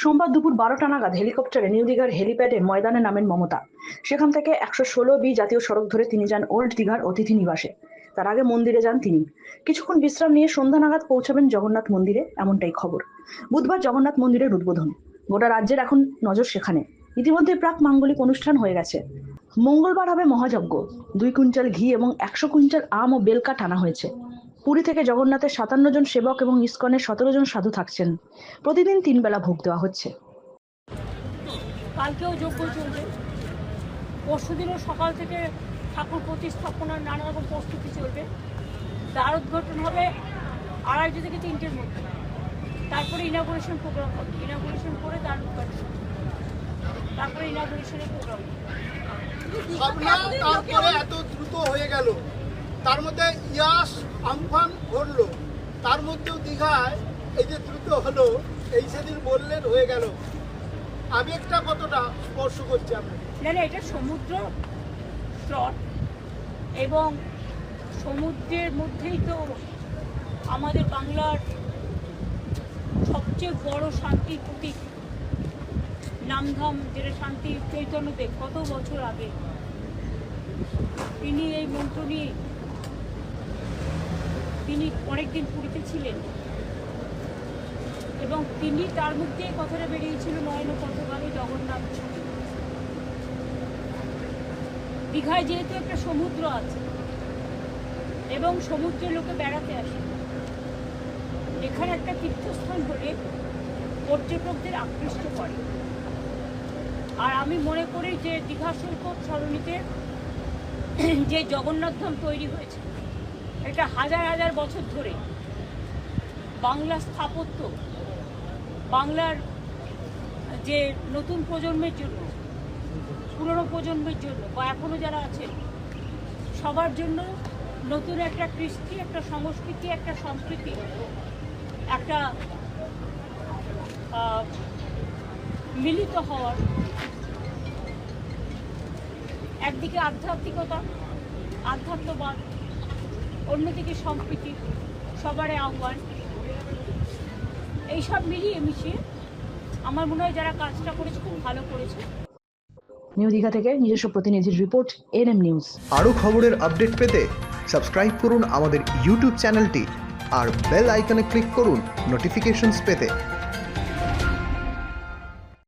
সোমবার দুপুর বারোটা নাগাদ হেলিকপ্টারে নিউ দীঘার হেলিপ্যাডে ময়দানে নামেন মমতা। সেখান থেকে একশো ষোলো বি জাতীয় সড়ক ধরে তিনি যান ওল্ড দীঘার অতিথি নিবাসে। তার আগে মন্দিরে যান তিনি। কিছুক্ষণ বিশ্রাম নিয়ে সন্ধ্যা নাগাদ পৌঁছাবেন জগন্নাথ মন্দিরে, এমনটাই খবর। বুধবার জগন্নাথ মন্দিরের উদ্বোধন। গোটা রাজ্যের এখন নজর সেখানে। ইতিমধ্যে প্রাক মাঙ্গলিক অনুষ্ঠান হয়ে গেছে। মঙ্গলবার হবে মহাযজ্ঞ। দুই কুইন্টাল ঘি এবং একশো কুইন্টাল আম ও বেলকা টানা হয়েছে। পুরী থেকে জগন্নাথের সাতান্ন জন সেবক এবং ইস্কনের সতেরো জন সাধু থাকছেন। প্রতিদিন তিন বেলা ভোগ দেওয়া হচ্ছে। কালকেও যজ্ঞ চলবে। পরশু পরশুদিনও সকাল থেকে ঠাকুর প্রতিস্থাপনার নানা রকম প্রস্তুতি চলবে। দ্বার উদ্ঘাটন হবে আড়াইটে থেকে তিনটের মধ্যে। তারপরে ইনাগুরেশন প্রোগ্রাম হবে। ইনাগুরেশন করে দ্বার উদ্ঘাটন তারপরে ইনাগুরেশনের প্রোগ্রাম এত দ্রুত হয়ে গেল। তার মধ্যে ইয়াস আমফান ঘটলো। তার মধ্যেও দীঘায় এই যে দ্রুত হলো, এই সেদিন বললেন হয়ে গেল। আবেগটা কতটা স্পর্শ করছে আপনাকে। না এটা সমুদ্র এবং সমুদ্রের মধ্যেই তো আমাদের বাংলার সবচেয়ে বড় শান্তি প্রতীক, নামধাম, যেটা শান্তি চৈতন্যদেব, কত বছর আগে তিনি এই মন্ত্র নিয়ে অনেকদিন পুরীতে ছিলেন। এবং তিনি তার মধ্যে কথাটা বেরিয়েছিল, নয়ন পথগামী জগন্নাথ দীঘায় যেহেতু একটা সমুদ্র আছে, এবং সমুদ্রে লোকে বেড়াতে আসে, এখানে একটা তীর্থস্থান হলে পর্যটকদের আকৃষ্ট করে। আর আমি মনে করি যে দীঘা সৈকত সরণিতে যে জগন্নাথ ধাম তৈরি হয়েছে এটা হাজার হাজার বছর ধরে বাংলা স্থাপত্য, বাংলার যে নতুন প্রজন্মের জন্য, পুরনো প্রজন্মের জন্য, বা এখনও যারা আছেন, সবার জন্য নতুন একটা কৃষ্টি, একটা সংস্কৃতি একটা সংস্কৃতি একটা মিলিত হওয়ার একদিকে আধ্যাত্মিকতা, আধ্যাত্মবাদ অন্যদিকে সম্প্রীতি সবারে আহ্বান। এইসব মিলিয়ে মিশিয়ে আমার মনে হয় যারা কাজটা করেছে খুব ভালো করেছে। নিউ দীঘা থেকে নিজস্ব প্রতিনিধির রিপোর্ট এন এম নিউজ আরও খবরের আপডেট পেতে সাবস্ক্রাইব করুন আমাদের ইউটিউব চ্যানেলটি আর বেল আইকনে ক্লিক করুন নোটিফিকেশনস পেতে।